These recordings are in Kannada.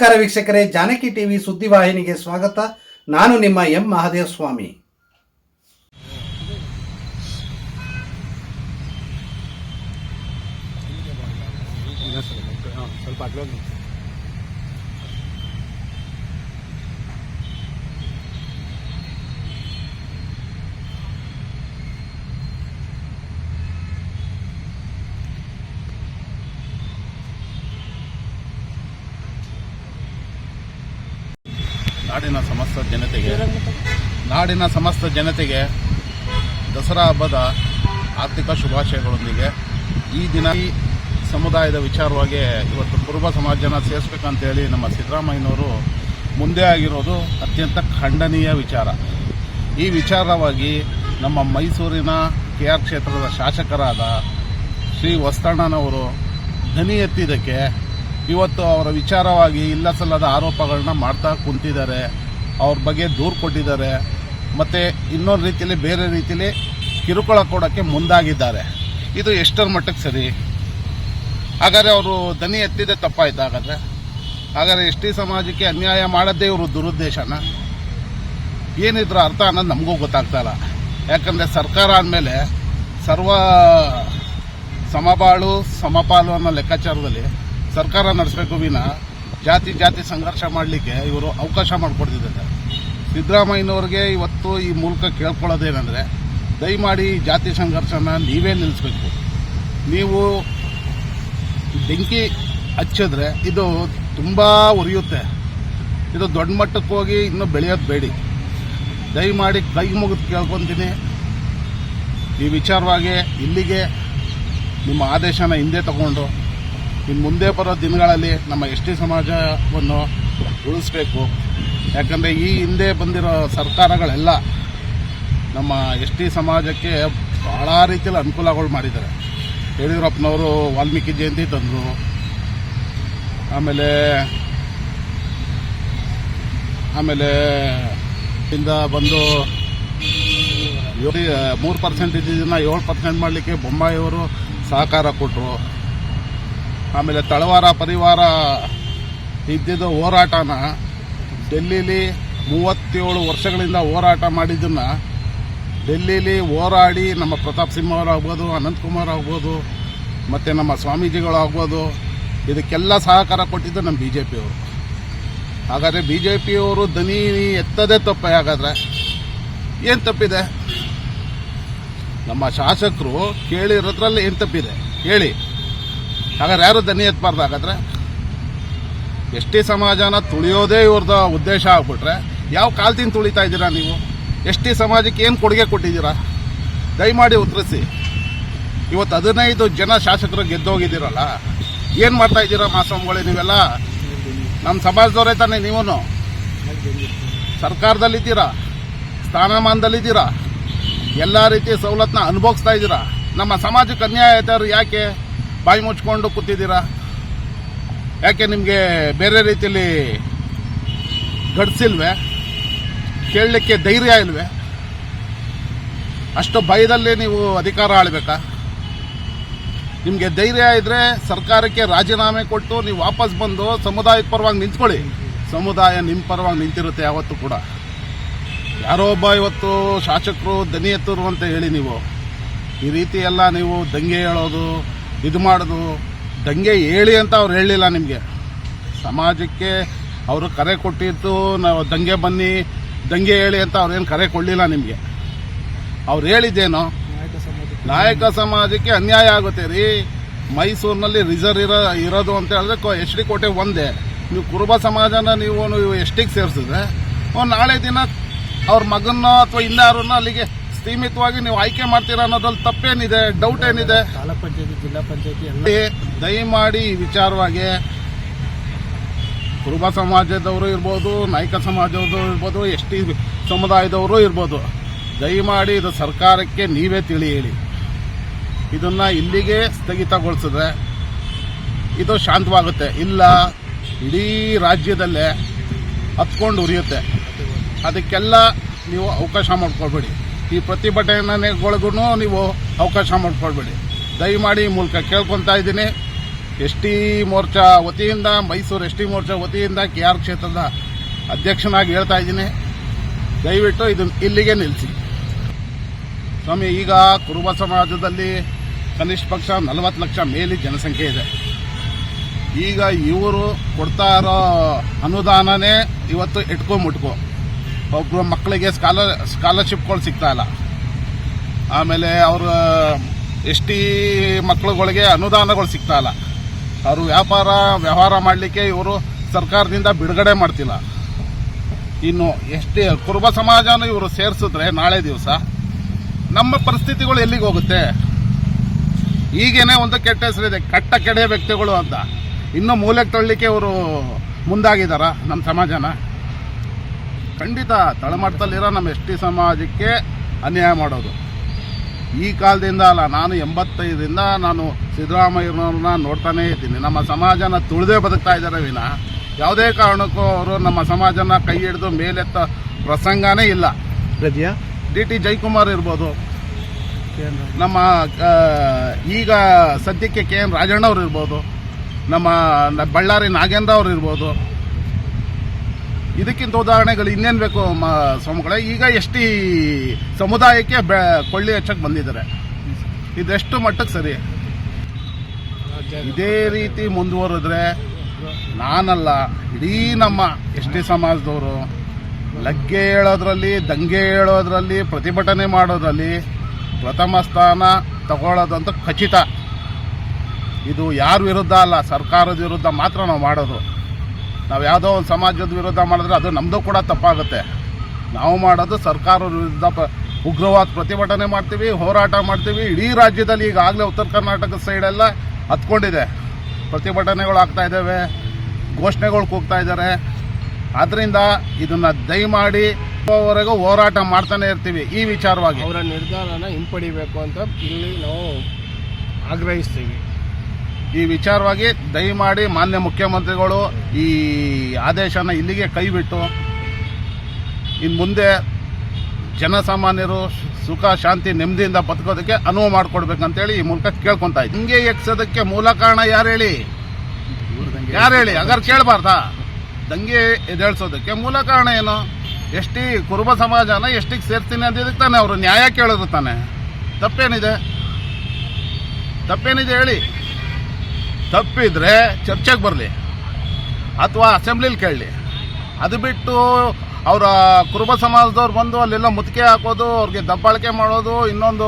ನಮಸ್ಕಾರ ವೀಕ್ಷಕರೇ ಜಾನಕಿ ಟಿವಿ ಸುದ್ದಿವಾಹಿನಿಗೆ ಸ್ವಾಗತ. ನಾನು ನಿಮ್ಮ ಎಂ ಮಹಾದೇವ ಸ್ವಾಮಿ ಸ್ವಲ್ಪ ನಾಡಿನ ಸಮಸ್ತ ಜನತೆಗೆ, ನಾಡಿನ ಸಮಸ್ತ ಜನತೆಗೆ ದಸರಾ ಹಬ್ಬದ ಆರ್ಥಿಕ ಶುಭಾಶಯಗಳೊಂದಿಗೆ ಈ ದಿನ ಈ ಸಮುದಾಯದ ವಿಚಾರವಾಗಿ ಇವತ್ತು ಕುರುಬ ಸಮಾಜನ ಸೇರಿಸ್ಬೇಕಂತೇಳಿ ನಮ್ಮ ಸಿದ್ದರಾಮಯ್ಯನವರು ಮುಂದೆ ಆಗಿರೋದು ಅತ್ಯಂತ ಖಂಡನೀಯ ವಿಚಾರ. ಈ ವಿಚಾರವಾಗಿ ನಮ್ಮ ಮೈಸೂರಿನ ಕೆ ಆರ್ ಕ್ಷೇತ್ರದ ಶಾಸಕರಾದ ಶ್ರೀ ವಸ್ತಣ್ಣನವರು ಧ್ವನಿ ಎತ್ತಿದ್ದಕ್ಕೆ ಇವತ್ತು ಅವರ ವಿಚಾರವಾಗಿ ಇಲ್ಲ ಸಲ್ಲದ ಆರೋಪಗಳನ್ನ ಮಾಡ್ತಾ ಕುಂತಿದ್ದಾರೆ. ಅವ್ರ ಬಗ್ಗೆ ದೂರು ಕೊಟ್ಟಿದ್ದಾರೆ. ಮತ್ತು ಇನ್ನೊಂದು ರೀತಿಯಲ್ಲಿ ಬೇರೆ ರೀತಿಯಲ್ಲಿ ಕಿರುಕುಳ ಕೊಡೋಕ್ಕೆ ಮುಂದಾಗಿದ್ದಾರೆ. ಇದು ಎಷ್ಟರ ಮಟ್ಟಕ್ಕೆ ಸರಿ? ಹಾಗಾದರೆ ಅವರು ದನಿ ಎತ್ತಿದೆ ತಪ್ಪಾಯ್ತು ಹಾಗಾದರೆ ಹಾಗಾದರೆ ಎಸ್ ಟಿ ಸಮಾಜಕ್ಕೆ ಅನ್ಯಾಯ ಮಾಡೋದೇ ಇವರು ದುರುದ್ದೇಶನ? ಏನಿದ್ರು ಅರ್ಥ ಅನ್ನೋದು ನಮಗೂ ಗೊತ್ತಾಗ್ತಾ ಇಲ್ಲ. ಯಾಕಂದರೆ ಸರ್ಕಾರ ಅಂದಮೇಲೆ ಸರ್ವ ಸಮಬಾಳು, ಸಮಪಾಲು ಅನ್ನೋ ಲೆಕ್ಕಾಚಾರದಲ್ಲಿ ಸರ್ಕಾರ ನಡೆಸಬೇಕು ವಿನ ಜಾತಿ ಜಾತಿ ಸಂಘರ್ಷ ಮಾಡಲಿಕ್ಕೆ ಇವರು ಅವಕಾಶ ಮಾಡಿಕೊಡ್ತಿದ್ದಾರೆ. ಸಿದ್ದರಾಮಯ್ಯನವ್ರಿಗೆ ಇವತ್ತು ಈ ಮೂಲಕ ಕೇಳ್ಕೊಳ್ಳೋದೇನೆಂದರೆ ದಯಮಾಡಿ ಜಾತಿ ಸಂಘರ್ಷನ ನೀವೇ ನಿಲ್ಲಿಸ್ಬೇಕು. ನೀವು ಬೆಂಕಿ ಹಚ್ಚಿದ್ರೆ ಇದು ತುಂಬ ಉರಿಯುತ್ತೆ. ಇದು ದೊಡ್ಡ ಮಟ್ಟಕ್ಕೆ ಹೋಗಿ ಇನ್ನೂ ಬೆಳೆಯೋದು ಬೇಡಿ. ದಯಮಾಡಿ ಕೈ ಮುಗಿದು ಕೇಳ್ಕೊತೀನಿ. ಈ ವಿಚಾರವಾಗಿ ಇಲ್ಲಿಗೆ ನಿಮ್ಮ ಆದೇಶನ ಹಿಂದೆ ತಗೊಂಡು ಇನ್ನು ಮುಂದೆ ಬರೋ ದಿನಗಳಲ್ಲಿ ನಮ್ಮ ಎಸ್ ಟಿ ಸಮಾಜವನ್ನು ಉಳಿಸ್ಬೇಕು. ಯಾಕಂದರೆ ಈ ಹಿಂದೆ ಬಂದಿರೋ ಸರ್ಕಾರಗಳೆಲ್ಲ ನಮ್ಮ ಎಸ್ ಸಮಾಜಕ್ಕೆ ಭಾಳ ರೀತಿಯಲ್ಲಿ ಅನುಕೂಲಗಳು ಮಾಡಿದ್ದಾರೆ. ಯಡಿಯೂರಪ್ಪನವರು ವಾಲ್ಮೀಕಿ ಜಯಂತಿ ತಂದರು. ಆಮೇಲೆ ಆಮೇಲೆ ಇಂದ ಬಂದು ಮೂರು ಪರ್ಸೆಂಟ್ ಇದ್ದಿದ್ದನ್ನು ಏಳು ಪರ್ಸೆಂಟ್ ಮಾಡಲಿಕ್ಕೆ ಬೊಮ್ಮಾಯಿಯವರು ಸಹಕಾರ ಕೊಟ್ಟರು ಆಮೇಲೆ ತಳವಾರ ಪರಿವಾರ ಇದ್ದಿದ್ದ ಹೋರಾಟನ ಡೆಲ್ಲಿಲಿ ಮೂವತ್ತೇಳು ವರ್ಷಗಳಿಂದ ಹೋರಾಟ ಮಾಡಿದ್ದನ್ನು ಡೆಲ್ಲಿಲಿ ಹೋರಾಡಿ ನಮ್ಮ ಪ್ರತಾಪ್ ಸಿಂಹ ಅವರಾಗ್ಬೋದು ಅನಂತಕುಮಾರ್ ಆಗ್ಬೋದು, ಮತ್ತು ನಮ್ಮ ಸ್ವಾಮೀಜಿಗಳು ಆಗ್ಬೋದು ಇದಕ್ಕೆಲ್ಲ ಸಹಕಾರ ಕೊಟ್ಟಿದ್ದು ನಮ್ಮ ಬಿ ಜೆ ಪಿಯವರು ಹಾಗಾದರೆ ಬಿ ಜೆ ಪಿಯವರು ದನಿ ಎತ್ತದೆ ತಪ್ಪೆ, ಹಾಗಾದರೆ ಏನು ತಪ್ಪಿದೆ? ನಮ್ಮ ಶಾಸಕರು ಕೇಳಿರೋದ್ರಲ್ಲಿ ಏನು ತಪ್ಪಿದೆ? ಹೇಳಿ ಹಾಗಾದ್ರೆ ಯಾರು ದನಿ ಎತ್ತಬಾರ್ದು ಹಾಗಾದ್ರೆ? ಎಸ್ ಟಿ ಸಮಾಜನ ತುಳಿಯೋದೇ ಇವ್ರದ್ದು ಉದ್ದೇಶ ಆಗ್ಬಿಟ್ರೆ ಯಾವ ಕಾಲ್ತಿನ ತುಳಿತಾ ಇದ್ದೀರಾ ನೀವು? ಎಸ್ ಟಿ ಸಮಾಜಕ್ಕೆ ಏನು ಕೊಡುಗೆ ಕೊಟ್ಟಿದ್ದೀರಾ? ದಯಮಾಡಿ ಉತ್ತರಿಸಿ. ಇವತ್ತು ಹದಿನೈದು ಜನ ಶಾಸಕರು ಗೆದ್ದೋಗಿದ್ದೀರಲ್ಲ, ಏನು ಮಾಡ್ತಾ ಇದ್ದೀರಾ ಮಾಸಂಗಳೇ ನೀವೆಲ್ಲ? ನಮ್ಮ ಸಮಾಜದವರೇ ತಾನೇ ನೀವೂ ಸರ್ಕಾರದಲ್ಲಿದ್ದೀರಾ? ಸ್ಥಾನಮಾನದಲ್ಲಿದ್ದೀರಾ? ಎಲ್ಲ ರೀತಿಯ ಸವಲತ್ತನ್ನ ಅನುಭವಿಸ್ತಾ ಇದ್ದೀರಾ? ನಮ್ಮ ಸಮಾಜಕ್ಕೆ ಅನ್ಯಾಯ ಆಯ್ತಾರು ಯಾಕೆ? ಬಾಯಿ ಮುಚ್ಕೊಂಡು ಕೂತಿದ್ದೀರಾ? ಯಾಕೆ ನಿಮಗೆ ಬೇರೆ ರೀತಿಯಲ್ಲಿ ಗಡಿಸಿಲ್ವೆ? ಕೇಳಲಿಕ್ಕೆ ಧೈರ್ಯ ಇಲ್ವೇ? ಅಷ್ಟು ಭಯದಲ್ಲಿ ನೀವು ಅಧಿಕಾರ ಆಳ್ಬೇಕಾ? ನಿಮಗೆ ಧೈರ್ಯ ಇದ್ರೆ ಸರ್ಕಾರಕ್ಕೆ ರಾಜೀನಾಮೆ ಕೊಟ್ಟು ನೀವು ವಾಪಸ್ ಬಂದು ಸಮುದಾಯದ ಪರವಾಗಿ ನಿಂತ್ಕೊಳ್ಳಿ. ಸಮುದಾಯ ನಿಮ್ಮ ಪರವಾಗಿ ನಿಂತಿರುತ್ತೆ ಯಾವತ್ತೂ ಕೂಡ. ಯಾರೋ ಒಬ್ಬ ಇವತ್ತು ಶಾಸಕರು ದನಿ ಎತ್ತರು ಅಂತ ಹೇಳಿ ನೀವು. ಈ ರೀತಿ ಎಲ್ಲ ನೀವು ದಂಗೆ ಹೇಳೋದು ಇದು ಮಾಡೋದು. ದಂಗೆ ಹೇಳಿ ಅಂತ ಅವ್ರು ಹೇಳಿಲ್ಲ ನಿಮಗೆ. ಸಮಾಜಕ್ಕೆ ಅವರು ಕರೆ ಕೊಟ್ಟಿದ್ದು ನಾವು ದಂಗೆ ಬನ್ನಿ ದಂಗೆ ಹೇಳಿ ಅಂತ ಅವ್ರೇನು ಕರೆ ಕೊಡಲಿಲ್ಲ ನಿಮಗೆ. ಅವ್ರು ಹೇಳಿದ್ದೇನೋ? ನಾಯಕ ಸಮಾಜಕ್ಕೆ. ಅನ್ಯಾಯ ಆಗುತ್ತೆ ರೀ. ಮೈಸೂರಿನಲ್ಲಿ ರಿಸರ್ವ್ ಇರೋ ಇರೋದು ಅಂತ ಹೇಳಿದ್ರೆ ಎಚ್ ಡಿ ಕೋಟೆ ಒಂದೇ. ನೀವು ಕುರುಬ ಸಮಾಜನ ನೀವು ಎಷ್ಟಿಗೆ ಸೇರಿಸಿದ್ರೆ ಅವ್ನು ನಾಳೆ ದಿನ ಅವ್ರ ಮಗನ್ನೋ ಅಥವಾ ಇನ್ನಾರನ್ನೋ ಅಲ್ಲಿಗೆ ಸೀಮಿತವಾಗಿ ನೀವು ಆಯ್ಕೆ ಮಾಡ್ತೀರಾ ಅನ್ನೋದ್ರಲ್ಲಿ ತಪ್ಪೇನಿದೆ ಡೌಟ್ ಏನಿದೆ. ತಾಲೂಕ್ ಪಂಚಾಯತಿ ಜಿಲ್ಲಾ ಪಂಚಾಯತಿ ಎಲ್ಲ ದಯಮಾಡಿ ಈ ವಿಚಾರವಾಗಿ ಕುರುಬ ಸಮಾಜದವರು ಇರ್ಬೋದು ನಾಯಕ ಸಮಾಜದವರು ಇರ್ಬೋದು ಎಸ್ ಟಿ ಸಮುದಾಯದವರು ಇರ್ಬೋದು ದಯಮಾಡಿ ಇದು ಸರ್ಕಾರಕ್ಕೆ ನೀವೇ ತಿಳಿ ಹೇಳಿ ಇದನ್ನ ಇಲ್ಲಿಗೆ ಸ್ಥಗಿತಗೊಳಿಸಿದ್ರೆ ಇದು ಶಾಂತವಾಗುತ್ತೆ. ಇಲ್ಲ ಇಡೀ ರಾಜ್ಯದಲ್ಲೇ ಹತ್ಕೊಂಡು ಉರಿಯುತ್ತೆ. ಅದಕ್ಕೆಲ್ಲ ನೀವು ಅವಕಾಶ ಮಾಡ್ಕೊಳ್ಬೇಡಿ. ಈ ಪ್ರತಿಭಟನೆಗಳಿಗೂ ನೀವು ಅವಕಾಶ ಮಾಡ್ಕೊಳ್ಬೇಡಿ. ದಯಮಾಡಿ ಮೂಲಕ ಕೇಳ್ಕೊತಾ ಇದ್ದೀನಿ. ಎಸ್ ಟಿ ಮೋರ್ಚಾ ವತಿಯಿಂದ, ಮೈಸೂರು ಎಸ್ ಟಿ ಮೋರ್ಚಾ ವತಿಯಿಂದ ಕೆ ಆರ್ ಕ್ಷೇತ್ರದ ಅಧ್ಯಕ್ಷನಾಗಿ ಹೇಳ್ತಾ ಇದ್ದೀನಿ. ದಯವಿಟ್ಟು ಇದು ಇಲ್ಲಿಗೆ ನಿಲ್ಲಿಸಿ. ಸ್ವಾಮಿ, ಈಗ ಕುರುಬ ಸಮಾಜದಲ್ಲಿ ಕನಿಷ್ಠ ಪಕ್ಷ ನಲವತ್ತು ಲಕ್ಷ ಮೇಲಿ ಜನಸಂಖ್ಯೆ ಇದೆ. ಈಗ ಇವರು ಕೊಡ್ತಾ ಇರೋ ಅನುದಾನನೇ ಇವತ್ತು ಮುಟ್ಕೊ. ಒಬ್ಬರು ಮಕ್ಕಳಿಗೆ ಸ್ಕಾಲರ್ ಸ್ಕಾಲರ್ಶಿಪ್ಗಳು ಸಿಗ್ತಾ ಇಲ್ಲ. ಆಮೇಲೆ ಅವರು ಎಸ್ ಟಿ ಮಕ್ಕಳುಗಳಿಗೆ ಅನುದಾನಗಳು ಸಿಗ್ತಾ ಇಲ್ಲ. ಅವರು ವ್ಯಾಪಾರ, ವ್ಯವಹಾರ ಮಾಡಲಿಕ್ಕೆ ಇವರು ಸರ್ಕಾರದಿಂದ ಬಿಡುಗಡೆ ಮಾಡ್ತಿಲ್ಲ. ಇನ್ನು ಎಷ್ಟೇ ಕುರುಬ ಸಮಾಜನ ಇವರು ಸೇರಿಸಿದ್ರೆ ನಾಳೆ ದಿವಸ ನಮ್ಮ ಪರಿಸ್ಥಿತಿಗಳು ಎಲ್ಲಿಗೆ ಹೋಗುತ್ತೆ? ಈಗೇನೆ ಒಂದು ಕೆಟ್ಟ ಹೆಸರಿದೆ ಕಟ್ಟ ಕೆಡೆ ವ್ಯಕ್ತಿಗಳು ಅಂತ. ಇನ್ನೂ ಮೂಲೆಗೆ ತಳ್ಳಲಿಕ್ಕೆ ಇವರು ಮುಂದಾಗಿದ್ದಾರಾ ನಮ್ಮ ಸಮಾಜನ. ಖಂಡಿತ ತಳಮಟ್ಟದಲ್ಲಿರೋ ನಮ್ಮ ಎಸ್ ಟಿ ಸಮಾಜಕ್ಕೆ ಅನ್ಯಾಯ ಮಾಡೋದು. ಈ ಕಾಲದಿಂದ ಅಲ್ಲ ನಾನು ಎಂಬತ್ತೈದರಿಂದ ನಾನು ಸಿದ್ದರಾಮಯ್ಯನವ್ರನ್ನ ನೋಡ್ತಾನೇ ಇದ್ದೀನಿ. ನಮ್ಮ ಸಮಾಜನ ತುಳಿದೇ ಬದುಕ್ತಾ ಇದ್ದಾರೆ ವಿನ. ಯಾವುದೇ ಕಾರಣಕ್ಕೂ ಅವರು ನಮ್ಮ ಸಮಾಜನ ಕೈ ಹಿಡಿದು ಮೇಲೆತ್ತ ಪ್ರಸಂಗನೇ ಇಲ್ಲ. ಡಿ ಟಿ ಜಯಕುಮಾರ್ ಇರ್ಬೋದು. ನಮ್ಮ ಈಗ ಸದ್ಯಕ್ಕೆ ಕೆ ಎನ್ ರಾಜಣ್ಣ ಅವ್ರು ಇರ್ಬೋದು. ನಮ್ಮ ಬಳ್ಳಾರಿ ನಾಗೇಂದ್ರ ಅವ್ರು ಇರ್ಬೋದು. ಇದಕ್ಕಿಂತ ಉದಾಹರಣೆಗಳು ಇನ್ನೇನು ಬೇಕು ಸ್ವಾಮಿಗಳೇ? ಈಗ ಎಷ್ಟಿ ಸಮುದಾಯಕ್ಕೆ ಕೊಳ್ಳಿ ಹೆಚ್ಚಕ್ಕೆ ಬಂದಿದ್ದಾರೆ. ಇದೆಷ್ಟು ಮಟ್ಟಕ್ಕೆ ಸರಿ? ಇದೇ ರೀತಿ ಮುಂದುವರೆದ್ರೆ ನಾನಲ್ಲ, ಇಡೀ ನಮ್ಮ ಎಸ್ ಟಿ ಸಮಾಜದವರು ಲಗ್ಗೆ ಹೇಳೋದ್ರಲ್ಲಿ, ದಂಗೆ ಹೇಳೋದ್ರಲ್ಲಿ, ಪ್ರತಿಭಟನೆ ಮಾಡೋದ್ರಲ್ಲಿ ಪ್ರಥಮ ಸ್ಥಾನ ತಗೊಳ್ಳೋದಂತ ಖಚಿತ. ಇದು ಯಾರ ವಿರುದ್ಧ ಅಲ್ಲ, ಸರ್ಕಾರದ ವಿರುದ್ಧ ಮಾತ್ರ ನಾವು ಮಾಡೋದು. ನಾವು ಯಾವುದೋ ಒಂದು ಸಮಾಜದ ವಿರುದ್ಧ ಮಾಡಿದ್ರೆ ಅದು ನಮ್ಮದು ಕೂಡ ತಪ್ಪಾಗುತ್ತೆ. ನಾವು ಮಾಡೋದು ಸರ್ಕಾರ ವಿರುದ್ಧ ಉಗ್ರವಾದ ಪ್ರತಿಭಟನೆ ಮಾಡ್ತೀವಿ, ಹೋರಾಟ ಮಾಡ್ತೀವಿ. ಇಡೀ ರಾಜ್ಯದಲ್ಲಿ ಈಗಾಗಲೇ ಉತ್ತರ ಕರ್ನಾಟಕ ಸೈಡೆಲ್ಲ ಹತ್ಕೊಂಡಿದೆ. ಪ್ರತಿಭಟನೆಗಳು ಆಗ್ತಾ ಇದ್ದಾವೆ ಘೋಷಣೆಗಳು ಕೂಗ್ತಾ ಇದ್ದಾರೆ ಆದ್ದರಿಂದ ಇದನ್ನು ದಯಮಾಡಿ ವರೆಗೂ ಹೋರಾಟ ಮಾಡ್ತಾನೆ ಇರ್ತೀವಿ ಈ ವಿಚಾರವಾಗಿ. ಅವರ ನಿರ್ಧಾರನ ಹಿಂಪಡಿಬೇಕು ಅಂತ ಇಲ್ಲಿ ನಾವು ಆಗ್ರಹಿಸ್ತೀವಿ. ಈ ವಿಚಾರವಾಗಿ ದಯಮಾಡಿ ಮಾನ್ಯ ಮುಖ್ಯಮಂತ್ರಿಗಳು ಈ ಆದೇಶನ ಇಲ್ಲಿಗೆ ಕೈಬಿಟ್ಟು ಇನ್ನು ಮುಂದೆ ಜನಸಾಮಾನ್ಯರು ಸುಖ, ಶಾಂತಿ, ನೆಮ್ಮದಿಯಿಂದ ಬದುಕೋದಕ್ಕೆ ಅನುವು ಮಾಡಿಕೊಡ್ಬೇಕಂತೇಳಿ ಈ ಮೂಲಕ ಕೇಳ್ಕೊಂತ ಇದ್ದೀನಿ ಹಿಂಗೆ ಎಕ್ಸೋದಕ್ಕೆ ಮೂಲ ಕಾರಣ ಯಾರು ಹೇಳಿ ಯಾರು ಹೇಳಿ ಅಗರ್ ಕೇಳಬಾರ್ದಾ? ದಂಗೆ ಎದೇಳ್ಸೋದಕ್ಕೆ ಮೂಲ ಕಾರಣ ಏನು? ಎಷ್ಟಿ ಕುರುಬ ಸಮಾಜನ ಎಷ್ಟಿಗೆ ಸೇರ್ತೀನಿ ಇದಕ್ಕೆ ತಾನೆ ಅವರು ನ್ಯಾಯ ಕೇಳೋದು ತಾನೆ? ತಪ್ಪೇನಿದೆ? ತಪ್ಪೇನಿದೆ ಹೇಳಿ? ತಪ್ಪಿದ್ರೆ ಚರ್ಚೆಗೆ ಬರಲಿ ಅಥವಾ ಅಸೆಂಬ್ಲಿಲಿ ಕೇಳಲಿ. ಅದು ಬಿಟ್ಟು ಅವರ ಕುರುಬ ಸಮಾಜದವ್ರು ಬಂದು ಅಲ್ಲೆಲ್ಲ ಮುತ್ತಿಗೆ ಹಾಕೋದು ಅವ್ರಿಗೆ ದಬ್ಬಾಳಿಕೆ ಮಾಡೋದು ಇನ್ನೊಂದು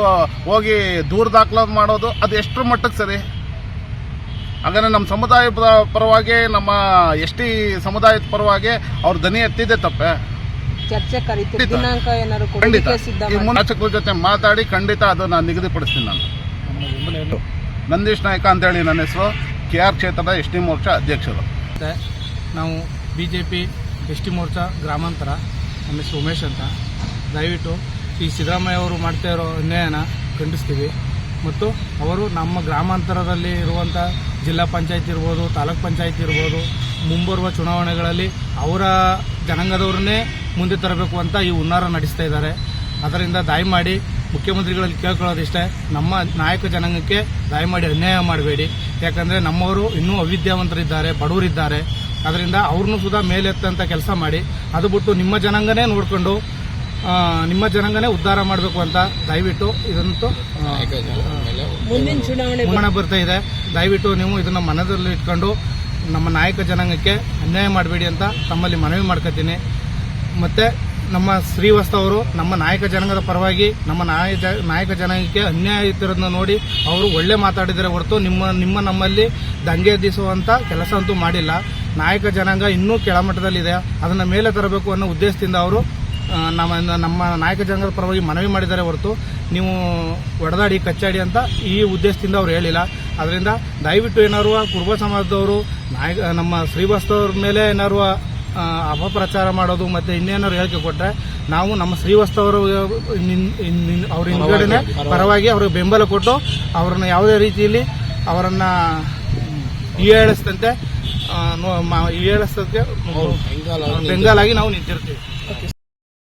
ಹೋಗಿ ದೂರ ದಾಖಲಾದ ಮಾಡೋದು ಅದು ಎಷ್ಟರ ಮಟ್ಟಕ್ಕೆ ಸರಿ? ಹಾಗಾದ್ರೆ ನಮ್ಮ ಸಮುದಾಯ ಪರವಾಗಿ ನಮ್ಮ ಎಸ್ ಟಿ ಸಮುದಾಯದ ಪರವಾಗಿ ಅವ್ರ ದನಿ ಎತ್ತಿದೆ ತಪ್ಪೆ? ಖಂಡಿತ. ಶಾಸಕರ ಜೊತೆ ಮಾತಾಡಿ ಖಂಡಿತ ಅದನ್ನು ನಿಗದಿಪಡಿಸ್ತೀನಿ ನಾನು? ನಂದೀಶ್ ನಾಯ್ಕ ಅಂತೇಳಿ ನನ್ನ ಹೆಸರು. ಕೆ ಆರ್ ಕ್ಷೇತ್ರದ ಎಸ್ ಟಿ ಮೋರ್ಚಾ ಅಧ್ಯಕ್ಷರು. ನಾವು B J P S T Morcha ಗ್ರಾಮಾಂತರ ನಮ್ಮ ಹೆಸರು ಉಮೇಶ್ ಅಂತ ದಯವಿಟ್ಟು ಈ ಸಿದ್ದರಾಮಯ್ಯ ಅವರು ಮಾಡ್ತಾ ಇರೋ ಅನ್ಯಾಯನ ಖಂಡಿಸ್ತೀವಿ. ಮತ್ತು ಅವರು ನಮ್ಮ ಗ್ರಾಮಾಂತರದಲ್ಲಿ ಇರುವಂಥ ಜಿಲ್ಲಾ ಪಂಚಾಯತ್ ಇರ್ಬೋದು, ತಾಲೂಕ್ ಪಂಚಾಯತ್ ಇರ್ಬೋದು, ಮುಂಬರುವ ಚುನಾವಣೆಗಳಲ್ಲಿ ಅವರ ಜನಾಂಗದವ್ರನ್ನೇ ಮುಂದೆ ತರಬೇಕು ಅಂತ ಈ ಹುನ್ನಾರ ನಡೆಸ್ತಾ ಇದ್ದಾರೆ. ಅದರಿಂದ ದಯಮಾಡಿ ಮುಖ್ಯಮಂತ್ರಿಗಳಲ್ಲಿ ಕೇಳ್ಕೊಳ್ಳೋದಿಷ್ಟೇ ನಮ್ಮ ನಾಯಕ ಜನಾಂಗಕ್ಕೆ ದಯಮಾಡಿ ಅನ್ಯಾಯ ಮಾಡಬೇಡಿ. ಯಾಕಂದರೆ ನಮ್ಮವರು ಇನ್ನೂ ಅವಿದ್ಯಾವಂತರಿದ್ದಾರೆ ಬಡವರಿದ್ದಾರೆ. ಅದರಿಂದ ಅವ್ರನ್ನೂ ಸುಧಾ ಮೇಲೆತ್ತಂಥ ಕೆಲಸ ಮಾಡಿ. ಅದು ಬಿಟ್ಟು ನಿಮ್ಮ ಜನಾಂಗನೇ ನೋಡಿಕೊಂಡು ನಿಮ್ಮ ಜನಾಂಗನೇ ಉದ್ಧಾರ ಮಾಡಬೇಕು ಅಂತ ದಯವಿಟ್ಟು ಇದಂತೂ ಮುಂದಿನ ಚುನಾವಣೆ ಬರ್ತಾ ಇದೆ. ದಯವಿಟ್ಟು ನೀವು ಇದನ್ನ ಮನದಲ್ಲಿ ಇಟ್ಕೊಂಡು ನಮ್ಮ ನಾಯಕ ಜನಾಂಗಕ್ಕೆ ಅನ್ಯಾಯ ಮಾಡಬೇಡಿ ಅಂತ ತಮ್ಮಲ್ಲಿ ಮನವಿ ಮಾಡ್ಕೊತೀನಿ. ಮತ್ತೆ ನಮ್ಮ ಶ್ರೀವಸ್ತ ಅವರು, ನಮ್ಮ ನಾಯಕ ಜನಾಂಗದ ಪರವಾಗಿ, ನಮ್ಮ ನಾಯ ಜ- ನಾಯಕ ಜನಾಂಗಕ್ಕೆ ಅನ್ಯಾಯ ಇತ್ತಿರೋದನ್ನ ನೋಡಿ ಅವರು ಒಳ್ಳೆ ಮಾತಾಡಿದರೆ ಹೊರತು ನಿಮ್ಮ ನಿಮ್ಮ ನಮ್ಮಲ್ಲಿ ದಂಗೆ ಎದ್ದಿಸುವಂಥ ಕೆಲಸ ಅಂತೂ ಮಾಡಿಲ್ಲ. ನಾಯಕ ಜನಾಂಗ ಇನ್ನೂ ಕೆಳಮಟ್ಟದಲ್ಲಿದೆ. ಅದನ್ನ ಮೇಲೆ ತರಬೇಕು ಅನ್ನೋ ಉದ್ದೇಶದಿಂದ ಅವರು ನಮ್ಮ ನಮ್ಮ ನಾಯಕ ಜನಾಂಗದ ಪರವಾಗಿ ಮನವಿ ಮಾಡಿದ್ದಾರೆ ಹೊರತು ನೀವು ಒಡೆದಾಡಿ, ಕಚ್ಚಾಡಿ ಅಂತ ಈ ಉದ್ದೇಶದಿಂದ ಅವ್ರು ಹೇಳಿಲ್ಲ. ಅದರಿಂದ ದಯವಿಟ್ಟು ಏನಾರು ಕುರುಬ ಸಮಾಜದವರು, ನಾಯಕ, ನಮ್ಮ ಶ್ರೀವಾಸ್ತವ್ರ ಮೇಲೆ ಏನಾರು ಅಪಪ್ರಚಾರ ಮಾಡೋದು ಮತ್ತೆ ಇನ್ನೇನಾದ್ರು ಹೇಳಿಕೆ ಕೊಟ್ಟರೆ ನಾವು ನಮ್ಮ ಶ್ರೀವಾಸ್ತವರು ಅವ್ರ ಹಿಂದ್ಗಡೆನೆ ಪರವಾಗಿ. ಅವ್ರಿಗೆ ಬೆಂಬಲ ಕೊಟ್ಟು ಅವ್ರನ್ನ ಯಾವುದೇ ರೀತಿಯಲ್ಲಿ ಅವರನ್ನ ಹೀಯಾಳಿಸಿದಂತೆ ಹೀಯಾಳಿಸೋದಕ್ಕೆ ಬೆಂಗಾಲಾಗಿ ನಾವು ನಿಂತಿರ್ತೀವಿ.